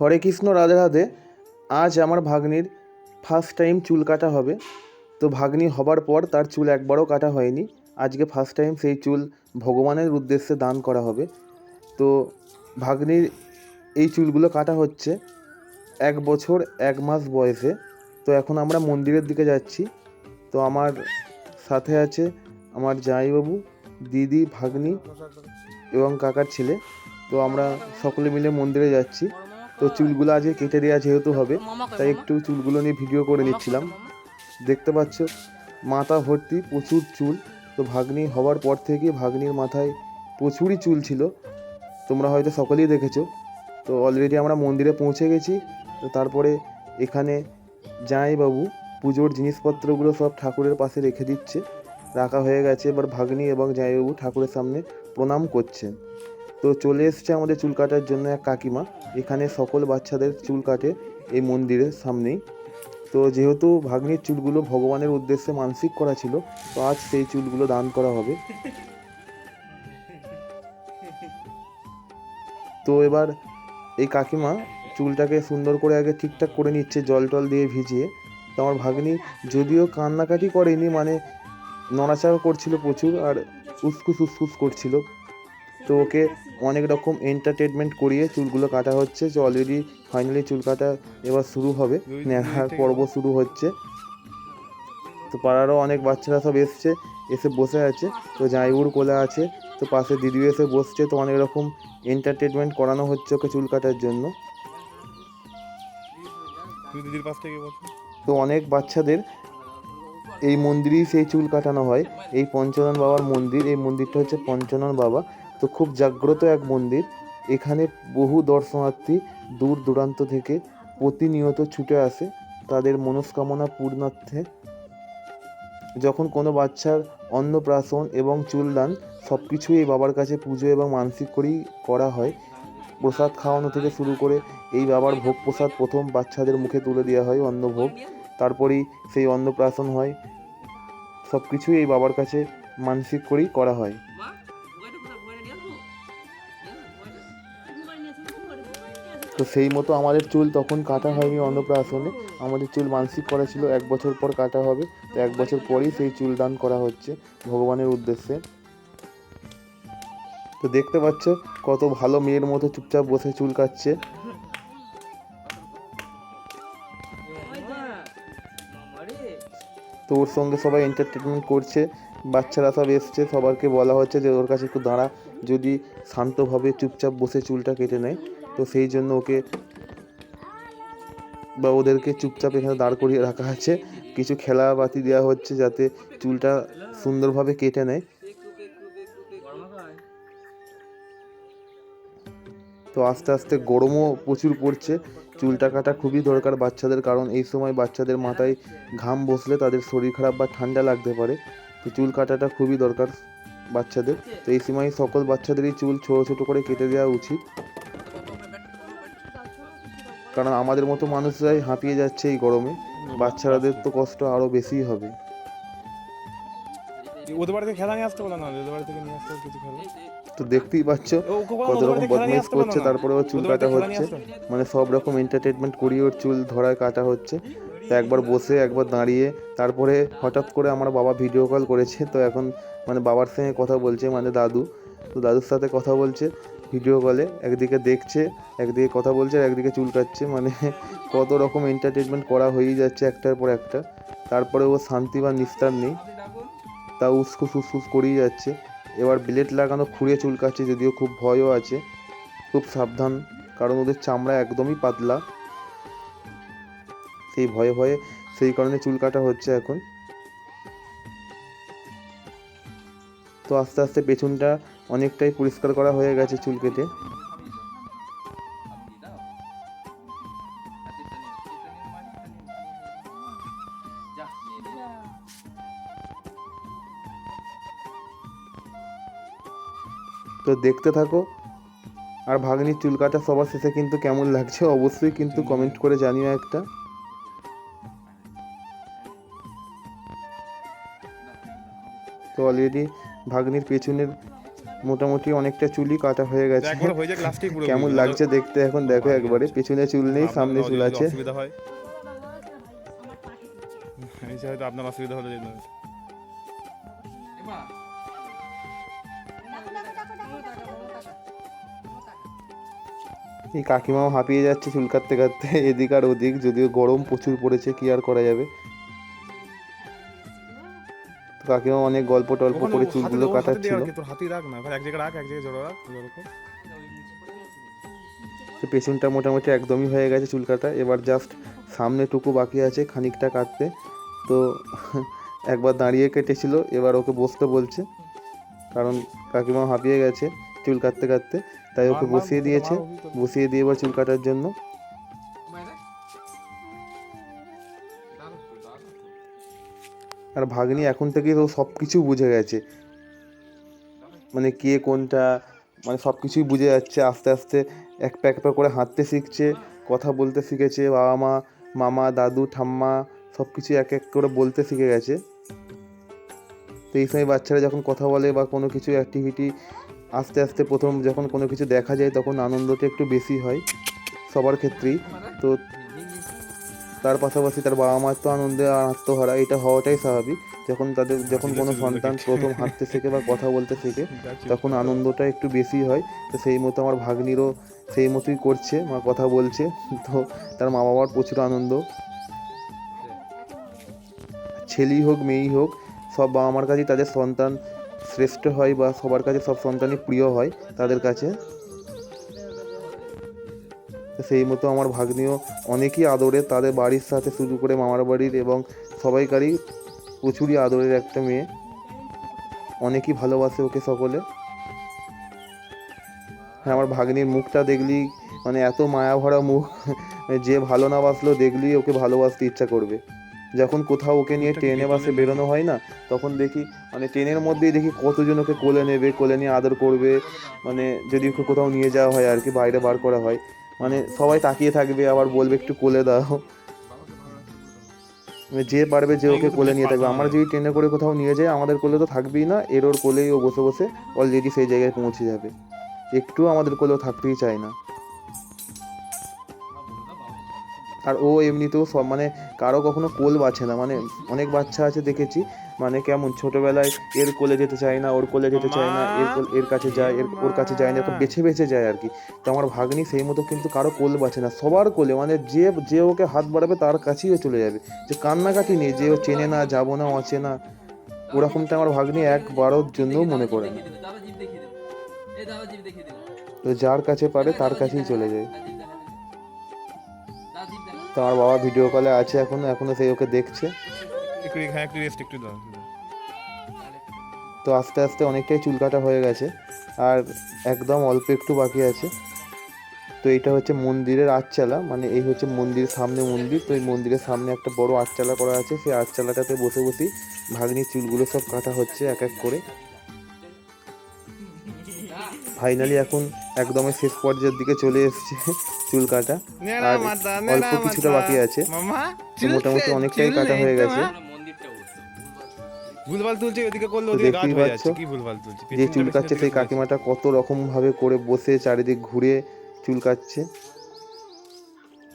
হরে কৃষ্ণ, রাধে রাধে। আজ আমার ভাগ্নির first time চুল কাটা হবে। তো ভাগ্নি হবার পর তার চুল একবারও কাটা হয়নি। আজকে ফার্স্ট টাইম সেই চুল ভগবানের উদ্দেশ্যে দান করা হবে। তো ভাগ্নির এই চুলগুলো কাটা হচ্ছে এক বছর, এক মাস বয়সে। তো এখন আমরা মন্দিরের দিকে যাচ্ছি। তো আমার সাথে আছে আমার জামাইবাবু, দিদি, ভাগ্নি এবং কাকার ছেলে। তো আমরা সকলে মিলে মন্দিরে যাচ্ছি। তো চুলগুলো আজকে কেটে দেওয়া যেহেতু হবে তাই একটু চুলগুলো নিয়ে ভিডিও করে নিচ্ছিলাম। দেখতে পাচ্ছ মাথা ভর্তি প্রচুর চুল তো ভাগ্নি হওয়ার পর থেকে ভাগ্নির মাথায় প্রচুরই চুল ছিল। তোমরা হয়তো সকলেই দেখেছ তো অলরেডি আমরা মন্দিরে পৌঁছে গেছি তো তারপরে এখানে জামাইবাবু পুজোর জিনিসপত্রগুলো সব ঠাকুরের পাশে রেখে দিচ্ছে রাখা হয়ে গেছে এবার ভাগ্নি এবং জামাইবাবু ঠাকুরের সামনে প্রণাম করছেন। তো চলে এসছে আমাদের চুল কাটার জন্য এক কাকিমা। এখানে সকল বাচ্চাদের চুল কাটে এই মন্দিরের সামনেই। তো যেহেতু ভাগ্নির চুলগুলো ভগবানের উদ্দেশ্যে মানসিক করা ছিল, তো আজ সেই চুলগুলো দান করা হবে। তো এবার এই কাকিমা চুলটাকে সুন্দর করে আগে ঠিকঠাক করে নিচ্ছে, জল টল দিয়ে ভিজিয়ে। তো আমার ভাগ্নি যদিও কান্নাকাটি করেনি মানে নড়াচড়া করছিল প্রচুর আর উসকুস উসকুস করছিল। তো ওকে অনেক রকম এন্টারটেনমেন্ট করিয়ে চুলগুলো কাটা হচ্ছে। যে অলরেডি ফাইনালি চুল কাটা এবার শুরু হবে। নেহার পর্ব শুরু হচ্ছে। তো পাড়ারও অনেক বাচ্চারা সব এসছে এসে বসে আছে। তো জামাইবুর কোলে আছে তো পাশে দিদিও এসে বসছে। তো অনেক রকম এন্টারটেনমেন্ট করানো হচ্ছে ওকে চুল কাটার জন্য। তো অনেক বাচ্চাদের এই মন্দিরেই সেই চুল কাটানো হয়। এই পঞ্চনন বাবার মন্দির এই মন্দিরটা হচ্ছে পঞ্চনন বাবা। তো খুব জাগ্রত এক মন্দির। এখানে বহু দর্শনার্থী দূর দূরান্ত থেকে প্রতিনিয়ত ছুটে আসে। তাদের মনস্কামনা পূর্ণার্থে যখন কোনো বাচ্চার অন্নপ্রাশন এবং চুলদান সব কিছুই এই বাবার কাছে পুজো এবং মানসিক করেই করা হয়। প্রসাদ খাওয়ানো থেকে শুরু করে এই বাবার ভোগ প্রসাদ প্রথম বাচ্চাদের মুখে তুলে দেওয়া হয় অন্নভোগ। তারপরেই সেই অন্নপ্রাশন হয়। সব কিছুই এই বাবার কাছে মানসিক করেই করা হয়। তো সেই মতো আমাদের চুল তখন কাটা হয়নি অন্নপ্রাশনে। আমাদের চুল মানসিক করা ছিল, এক বছর পর কাটা হবে। তো এক বছর পরেই সেই চুল দান করা হচ্ছে ভগবানের উদ্দেশ্যে। তো দেখতে পাচ্ছ কত ভালো মেয়ের মতো চুপচাপ বসে চুল কাটছে। তো ওর সঙ্গে সবাই এন্টারটেনমেন্ট করছে, বাচ্চারা সব এসছে, সবারকে বলা হচ্ছে যে ওর কাছে একটু দাঁড়া, যদি শান্তভাবে চুপচাপ বসে চুলটা কেটে নেয়। তো সেই জন্য ওকে বা ওদেরকে চুপচাপ এখানে দাঁড় করিয়ে রাখা আছে। কিছু খেলা বাতি দেওয়া হচ্ছে যাতে চুলটা সুন্দরভাবে কেটে নেয়। তো আস্তে আস্তে গরমও প্রচুর পড়ছে। চুলটা কাটা খুবই দরকার বাচ্চাদের, কারণ এই সময় বাচ্চাদের মাথায় ঘাম বসলে তাদের শরীর খারাপ বা ঠান্ডা লাগতে পারে। তো চুল কাটাটা খুবই দরকার বাচ্চাদের। তো এই সময় সকল বাচ্চাদেরই চুল ছোটো ছোটো করে কেটে দেওয়া উচিত। কারণ আমাদের মতো মানুষরাই হাঁপিয়ে যাচ্ছে এই গরমে। বাচ্চাদের তো কষ্ট আরও বেশিই হবে। ওদের বাড়ি খেলা নিয়ে আসতে বলে না ওদের বাড়ি থেকে নিয়ে আসতে কিছু খেলা? তো দেখতেই পাচ্ছ কত রকম বদমাইশ করছে। তারপরে ওর চুল কাটা হচ্ছে। মানে সব রকম এন্টারটেনমেন্ট করিয়ে ওর চুল ধরায় কাটা হচ্ছে। তো একবার বসে একবার দাঁড়িয়ে তারপরে হঠাৎ করে আমার বাবা ভিডিও কল করেছে। তো এখন মানে বাবার সঙ্গে কথা বলছে মানে দাদু। তো দাদুর সাথে কথা বলছে। ভিডিও কলে একদিকে দেখছে, একদিকে কথা বলছে আর একদিকে চুল কাটছে মানে কত রকম এন্টারটেনমেন্ট করা হয়েই যাচ্ছে একটার পর একটা। তারপরে ও শান্তি বা নিস্তার নেই। তা উসকুস উসকুস করেই যাচ্ছে। এবার ব্লেড লাগানো খুঁড়ে চুল কাটছে যদিও খুব ভয়ও আছে। খুব সাবধান, কারণ ওদের চামড়া একদমই পাতলা। সেই ভয়ে ভয়ে সেই কারণে চুল কাটা হচ্ছে এখন। তো আস্তে আস্তে পেছনটা অনেকটাই পরিষ্কার করা হয়ে গেছে চুল কেটে। তো দেখতে থাকো, আর ভাগ্নির চুল কাটা সবার শেষে কিন্তু কেমন লাগছে অবশ্যই কিন্তু কমেন্ট করে জানিও একটা। তো অলরেডি ভাগ্নির পেছনের মোটামুটি অনেকটা চুলই কাটা হয়ে গেছে। কেমন লাগছে দেখতে এখন দেখো একবারে। পেছনে চুল নেই সামনে চুল আছে। এই হয়তো আপনার অসুবিধা হলে এই কাকিমাও হাঁপিয়ে যাচ্ছে চুল কাটতে কাটতে এদিক আর ওদিক যদিও গরম প্রচুর পড়েছে কি আর করা যাবে? কাকিমা অনেক গল্প টল্প করে চুলগুলো কাটাচ্ছিল তোর হাতেই রাখ না এক জায়গায় রাখ এক জায়গায় জড়ো রাখ। জড়ো তো পেছনটা মোটামুটি একদমই হয়ে গেছে চুল কাটা এবার জাস্ট সামনেটুকু বাকি আছে খানিকটা কাটতে। তো একবার দাঁড়িয়ে কেটেছিল এবার ওকে বসতে বলছে কারণ কাকিমা হাঁপিয়ে গেছে চুল কাটতে কাটতে তাই ওকে বসিয়ে দিয়েছে বসিয়ে দিয়ে এবার চুল কাটার জন্য। আর ভাগ্নি এখন থেকেই তো সব কিছু বুঝে গেছে। মানে কে কোনটা মানে সব কিছুই বুঝে যাচ্ছে, আস্তে আস্তে এক প্যাক প্যাক করে হাঁটতে শিখছে, কথা বলতে শিখেছে, বাবা মা, মামা, দাদু, ঠাম্মা সব কিছু এক এক করে বলতে শিখে গেছে। তো এই সময় বাচ্চারা যখন কথা বলে বা কোনো কিছু অ্যাক্টিভিটি আস্তে আস্তে প্রথম যখন কোনো কিছু দেখা যায়, তখন আনন্দটা একটু বেশি হয় সবার ক্ষেত্রেই। তো তার পাশাপাশি তার বাবা মার তো আনন্দে আত্মহারা এটা হওয়াটাই স্বাভাবিক। যখন তাদের যখন কোনো সন্তান প্রথম হাঁটতে শেখে বা কথা বলতে শেখে তখন আনন্দটা একটু বেশি হয়। তো সেই মতো আমার ভাগ্নিরও সেই মতোই করছে মা কথা বলছে। তো তার মা বাবার প্রচুর আনন্দ। ছেলেই হোক মেয়েই হোক সব বাবা মার কাছেই তাদের সন্তান শ্রেষ্ঠ হয় বা সবার কাছে সব সন্তানই প্রিয় হয় তাদের কাছে। সেই মতো আমার ভাগ্নিও অনেকই আদরে তাদের বাড়ির সাথে শুরু করে মামার বাড়ির এবং সবাইকারই প্রচুরই আদরের একটা মেয়ে। অনেকই ভালোবাসে ওকে সকলে। হ্যাঁ আমার ভাগ্নির মুখটা দেখলি মানে এত মায়া ভরা মুখ যে ভালো না বাসলো দেখলেই ওকে ভালোবাসতে ইচ্ছা করবে। যখন কোথাও ওকে নিয়ে ট্রেনে বাসে বেরোনো হয় না তখন দেখি মানে ট্রেনের মধ্যেই দেখি কতজন ওকে কোলে নেবে কোলে নিয়ে আদর করবে। মানে যদি ওকে কোথাও নিয়ে যাওয়া হয় আর কি বাইরে বার করা হয়। মানে সবাই তাকিয়ে থাকবে, আবার বলবে একটু কোলে দাও। মানে যে পারবে যে ওকে কোলে নিয়ে থাকবে। আমরা যদি ট্রেনে করে কোথাও নিয়ে যাই, আমাদের কোলে তো থাকবেই না এর ওর কোলেই ও বসে বসে অলরেডি সেই জায়গায় পৌঁছে যাবে। একটু আমাদের কোলেও থাকতেই চায় না। আর ও এমনিতেও সব মানে কারও কখনো কোল বাছে না। মানে অনেক বাচ্চা আছে দেখেছি মানে কেমন ছোটবেলায় এর কোলে যেতে চায় না, ওর কোলে যেতে চায় না, এর কোল- এর কাছে যায়, এর ওর কাছে যায় না, এরকম বেছে বেছে যায় আর কি। তো আমার ভাগ্নি সেই মতো কিন্তু কারও কোল বাঁচে না, সবার কোলে মানে যে যে ওকে হাত বাড়াবে তার কাছেই ও চলে যাবে। যে কান্নাকাটি নেই, যে ও চেনে না, যাব না অচেনা ওরকমটা আমার ভাগ্নি একবারও জন্যও মনে করে না। তো যার কাছে পারে তার কাছেই চলে যায়। তো আমার বাবা ভিডিও কলে আছে এখনও এখনও সেই ওকে দেখছে। একটু হ্যাঁ একটু রেস্ট একটু দাও তো আস্তে আস্তে অনেকটাই চুল কাটা হয়ে গেছে আর একদম অল্প একটু বাকি আছে। তো এটা হচ্ছে মন্দিরের আটচালা মানে এই হচ্ছে মন্দির সামনে মন্দির তো এই মন্দিরের সামনে একটা বড় আটচালা করা আছে সেই আটচালাটাতে বসে বসেই ভাগ্নির চুলগুলো সব কাটা হচ্ছে এক এক করে। ফাইনালি এখন একদমই শেষ পর্যায়ের দিকে চলে এসেছে চুল কাটা আর অল্প কিছুটা বাকি আছে। মোটামুটি অনেকটাই কাটা হয়ে গেছে। ভুলভাল তুলছে করলে ওদিকে গাছ হয়ে যাচ্ছে কি ভুলভাল তুলছে? যে চুল কাটছে সেই কাকিমাটা কত রকম ভাবে করে বসে চারিদিক ঘুরে চুল কাটছে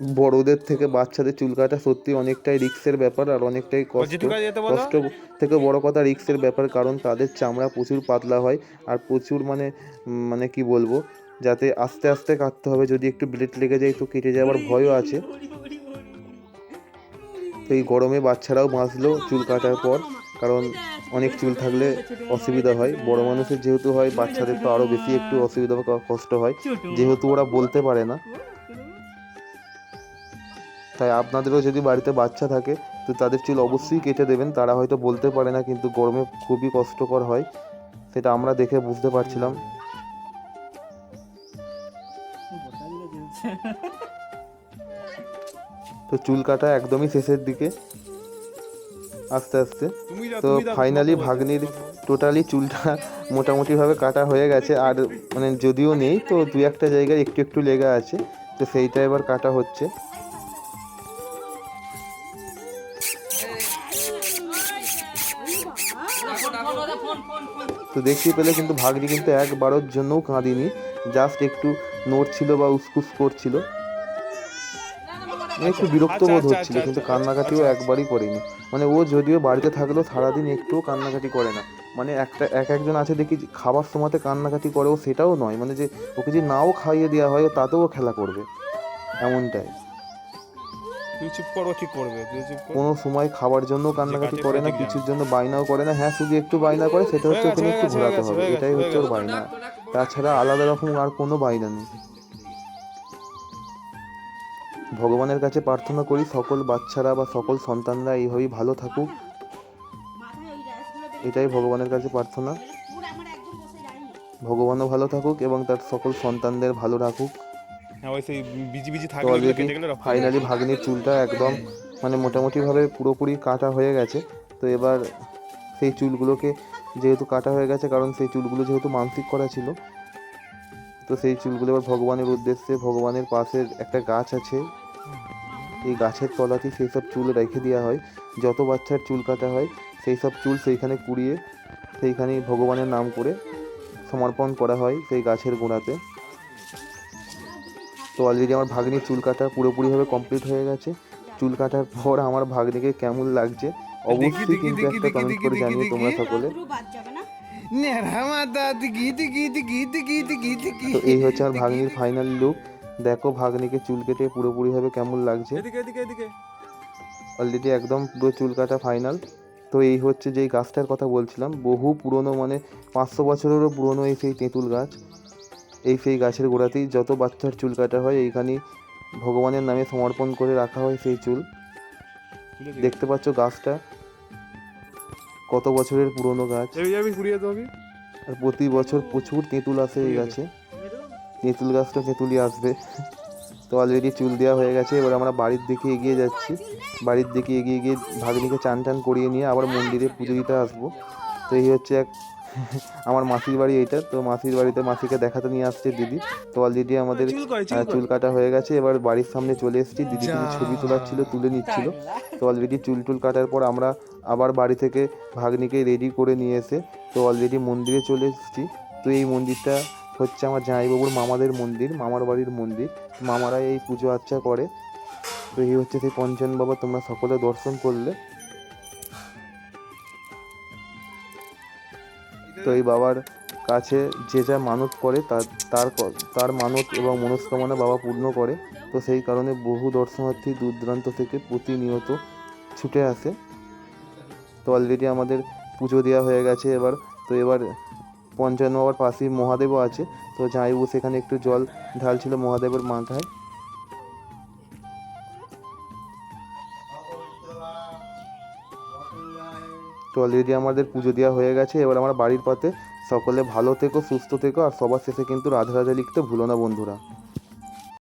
বড়দের থেকে বাচ্চাদের চুল কাটা সত্যি অনেকটাই রিক্সের ব্যাপার আর অনেকটাই কষ্ট। কষ্ট থেকে বড় কথা রিক্সের ব্যাপার কারণ তাদের চামড়া প্রচুর পাতলা হয় আর প্রচুর মানে মানে কি বলব যাতে আস্তে আস্তে কাটতে হবে যদি একটু ব্লেড লেগে যায় তো কেটে যাওয়ার ভয়ও আছে। তো এই গরমে বাচ্চারাও বাঁচলো চুল কাটার পর। কারণ অনেক চুল থাকলে অসুবিধা হয়। বড় মানুষের যেহেতু হয়, বাচ্চাদের তো আরও বেশি একটু অসুবিধা বা কষ্ট হয়। যেহেতু ওরা বলতে পারে না। তাই আপনাদেরও যদি বাড়িতে বাচ্চা থাকে, তো তাদের চুল অবশ্যই কেটে দেবেন। তারা হয়তো বলতে পারে না, কিন্তু গরমে খুবই কষ্টকর হয়। সেটা আমরা দেখে বুঝতে পারছিলাম। তো চুল কাটা একদমই শেষের দিকে। আস্তে আস্তে। তো ফাইনালি ভাগ্নির টোটালি চুলটা মোটামুটিভাবে কাটা হয়ে গেছে। আর মানে যদিও নেই তো দু একটা জায়গায় একটু একটু লেগে আছে। তো সেইটা এবার কাটা হচ্ছে। তো দেখতে পেলে কিন্তু ভাগ্নি কিন্তু একবারের জন্যও কাঁদিনি। জাস্ট একটু নড়ছিল বা উসকুস করছিল। একটু বিরক্ত বোধ হচ্ছিল কিন্তু কান্নাকাটিও একবারই করেনি। মানে ও যদিও বাড়িতে থাকলেও সারাদিন একটুও কান্নাকাটি করে না। মানে একটা এক একজন আছে দেখি খাবার সময়তে কান্নাকাটি করে ও সেটাও নয়। মানে যে ওকে যে নাও খাইয়ে দেওয়া হয় ও তাতেও খেলা করবে। এমনটাই। চুপ করো ঠিক করবে। কোনো সময় খাবার জন্য কান্নাকাটি করে না কিছুর জন্য বায়নাও করে না। হ্যাঁ শুধু একটু বায়না করে সেটা হচ্ছে ওখানে একটু ঘোরাতে হবে। এটাই হচ্ছে ওর। বায়না। তাছাড়া আলাদা রকম আর কোনো বায়না নেই। ভগবানের কাছে প্রার্থনা করি সকল বাচ্চারা বা সকল সন্তানরা এইভাবেই ভালো থাকুক। এটাই ভগবানের কাছে প্রার্থনা। ভগবানও ভালো থাকুক এবং তার সকল সন্তানদের ভালো রাখুক। হ্যাঁ ফাইনালি ভাগ্নির চুলটা একদম মানে মোটামুটিভাবে পুরোপুরি কাটা হয়ে গেছে। তো এবার সেই চুলগুলোকে যেহেতু কাটা হয়ে গেছে কারণ সেই চুলগুলো যেহেতু মানসিক করা ছিল তো সেই চুলগুলো এবার ভগবানের উদ্দেশ্যে ভগবানের পাশের একটা গাছ আছে। এই গাছের তলাতেই সেই সব চুল রেখে দেওয়া হয়। যত বাচ্চার চুল কাটা হয় সেই সব চুল সেইখানে কুড়িয়ে সেইখানেই ভগবানের নাম করে সমর্পণ করা হয় সেই গাছের গোড়াতে। তো অলরেডি আমার ভাগ্নির চুল কাটা পুরোপুরিভাবে কমপ্লিট হয়ে গেছে। চুল কাটার পর আমার ভাগ্নিকে কেমন লাগছে অবশ্যই কিন্তু একটা কমেন্ট করে জানিয়ে তোমরা সকলে। তো এই হচ্ছে আমার ভাগ্নির ফাইনাল লুক দেখো ভাগ্নিকে চুল কেটে পুরোপুরিভাবে কেমন লাগছে। এদিকে এদিকে এদিকে। অলরেডি একদম পুরো চুল কাটা ফাইনাল তো এই হচ্ছে যেই গাছটার কথা বলছিলাম বহু পুরনো মানে পাঁচশো বছরেরও পুরনো এই সেই তেঁতুল গাছ। এই সেই গাছের গোড়াতেই যত বাচ্চার চুল কাটা হয় এইখানেই ভগবানের নামে সমর্পণ করে রাখা হয় সেই চুল। দেখতে পাচ্ছ গাছটা। কত বছরের পুরনো গাছ? আর প্রতি বছর প্রচুর তেঁতুল আসে এই গাছে। তেঁতুল গাছটা তেঁতুলই আসবে। তো অলরেডি চুল দেওয়া হয়ে গেছে এবার আমরা বাড়ির দিকে এগিয়ে যাচ্ছি। বাড়ির দিকে এগিয়ে গিয়ে ভাগ্নিকে চান টান করিয়ে নিয়ে আবার মন্দিরে পুজো দিতে আসব। তো এই হচ্ছে এক আমার মাসির বাড়ি এইটা তো মাসির বাড়িতে মাসিকে দেখাতে নিয়ে আসছে দিদি। তো অলরেডি আমাদের চুল কাটা হয়ে গেছে এবার বাড়ির সামনে চলে এসেছি। দিদি কিছু ছবি তোলার ছিল তুলে নিচ্ছিল। তো অলরেডি চুল টুল কাটার পর আমরা আবার বাড়ি থেকে ভাগ্নিকে রেডি করে নিয়ে এসে তো অলরেডি মন্দিরে চলে এসেছি। তো এই মন্দিরটা হচ্ছে আমার জামাইবাবুর মামাদের মন্দির মামার বাড়ির মন্দির। মামারা এই পুজো আর্চা করে। তো এই হচ্ছে সেই পঞ্চন বাবা তোমরা সকলে দর্শন করলে। তো এই বাবার কাছে যে যা মানত করে, তার তার তার মানত এবং মনস্কামনা বাবা পূর্ণ করে। তো সেই কারণে বহু দর্শনার্থী দূর দূরান্ত থেকে প্রতিনিয়ত ছুটে আসে। তো অলরেডি আমাদের পুজো দেওয়া হয়ে গেছে এবার। তো এবার পঞ্চান্ন বাবার পাশেই মহাদেবও আছে। তো জামাইবাবু সেখানে একটু জল ঢালছিল মহাদেবের মাথায়। অলরেডি আমাদের পুজো দেওয়া হয়ে গেছে, এবার আমার বাড়ির পথে সকলে ভালো থেকো, সুস্থ থেকো, আর সবার শেষে কিন্তু রাধা রাধা লিখতে ভুলো না বন্ধুরা।